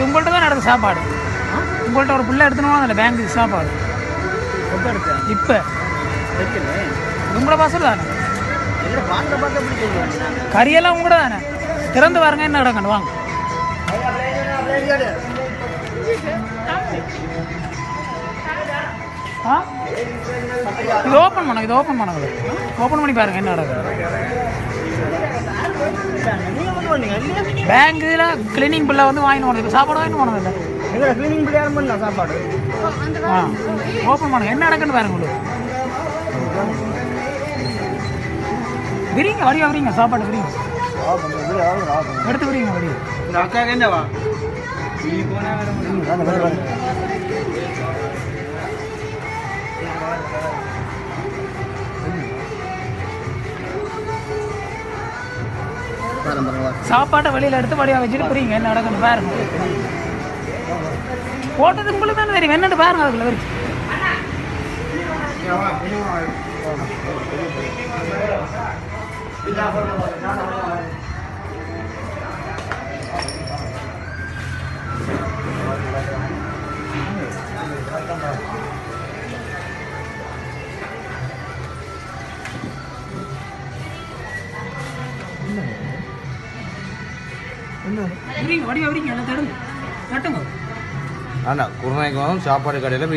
இது உங்கள்கிட்ட தான் நடக்குது சாப்பாடு. உங்கள்கிட்ட ஒரு பிள்ளை எடுத்துன்னு போனதில்ல பேங்க்குக்கு சாப்பாடு. எப்போ எடுத்தேன்? இப்போ. உங்களோட பசல் தானே? கறியெல்லாம் உங்களோட தானே? திறந்து பாருங்க என்ன நடக்கணும் வாங்க. இது ஓப்பன் பண்ணுங்க இது ஓப்பன் பண்ணுங்க ஓப்பன் பண்ணி பாருங்க என்ன நடக்குது. இல்லையா பேங்க்கில் கிளீனிங் பில்லை வந்து வாங்கிட்டு போனது. சாப்பாடு வாங்கிட்டு போனது இல்லை? க்ளீனிங் பண்ணலாம் சாப்பாடு? ஆ ஓப்பன் பண்ணுங்க என்ன நடக்குன்னு பாருங்க உங்களுக்கு விரிங்க வடிவா விரிங்க சாப்பாடு விரிங்க. எடுத்து விரிங்க நீ போனா வர சாப்பாட்டை வெளியில் எடுத்து வடிவா வச்சுட்டு புரியுங்க என்ன நடக்குன்னு பாருங்க. போட்டது உங்களுக்கு தானே தெரியும் என்னன்னு பாருங்க அதுக்குள்ள வரி விரிங்க வடிவா என்ன வடி விரிங்க எல்லாம் தடுங்க. தட்டுங்க. ஆனா குருநாய்க்கு சாப்பாடு கடையில்